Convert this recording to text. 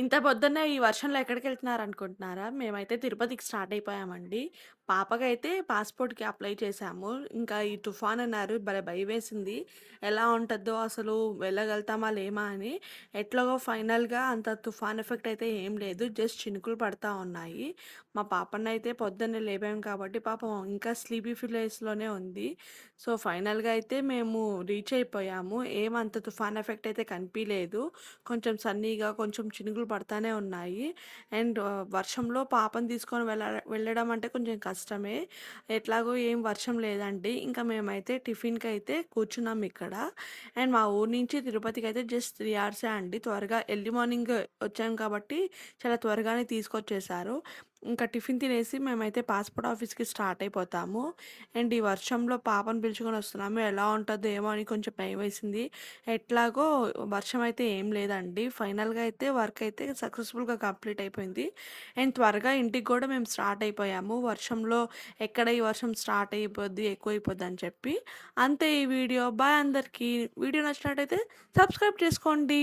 ఇంత పొద్దున్నే ఈ వర్షంలో ఎక్కడికి వెళ్తున్నారు అనుకుంటున్నారా మేమైతే తిరుపతికి స్టార్ట్ అయిపోయామండి. పాపకైతే పాస్‌పోర్ట్‌కి అప్లై చేశాము. ఇంకా ఈ తుఫాన్ అన్నారు భలే భయమేసింది. ఎలా ఉంటుందో అసలు వెళ్ళగలుగుతామా లేమా అని. ఎట్లాగో ఫైనల్‌గా అంత తుఫాన్ ఎఫెక్ట్ అయితే ఏం లేదు. జస్ట్ చినుకులు పడతా ఉన్నాయి. మా పాపనైతే పొద్దున్నే లేపాము కాబట్టి పాపం ఇంకా స్లీపీ ఫిలేస్‌లోనే ఉంది. సో, ఫైనల్‌గా అయితే మేము రీచ్ అయిపోయాము. ఏమంత తుఫాన్ ఎఫెక్ట్ అయితే కనిపియలేదు. కొంచెం సన్నీగా కొంచెం చినుకులు పడతానే ఉన్నాయి. అండ్ వర్షంలో పాపను తీసుకొని వెళ్ళ వెళ్ళడం అంటే కొంచెం కష్టమే. ఎట్లాగో ఏం వర్షం లేదండి. ఇంకా మేమైతే టిఫిన్కి అయితే కూర్చున్నాం ఇక్కడ. అండ్ మా ఊరు నుంచి తిరుపతికి అయితే జస్ట్ త్రీ అవర్సే అండి. త్వరగా ఎర్లీ మార్నింగ్ వచ్చాం కాబట్టి చాలా త్వరగానే తీసుకొచ్చేసారు. ఇంకా టిఫిన్ తినేసి మేమైతే పాస్‌పోర్ట్ ఆఫీస్‌కి స్టార్ట్ అయిపోతాము. అండ్ ఈ వర్షంలో పాపను పిలుచుకొని వస్తున్నాము. ఎలా ఉంటుందో ఏమో అని కొంచెం భయమేసింది. ఎట్లాగో వర్షం అయితే ఏం లేదండి. ఫైనల్‌గా అయితే వర్క్ అయితే సక్సెస్‌ఫుల్‌గా కంప్లీట్ అయిపోయింది. అండ్ త్వరగా ఇంటికి కూడా మేము స్టార్ట్ అయిపోయాము. వర్షంలో ఎక్కడ ఈ వర్షం స్టార్ట్ అయిపోద్ది, అని చెప్పి. అంతే ఈ వీడియో. బాయ్ అందరికీ. వీడియో నచ్చినట్టయితే సబ్స్క్రైబ్ చేసుకోండి.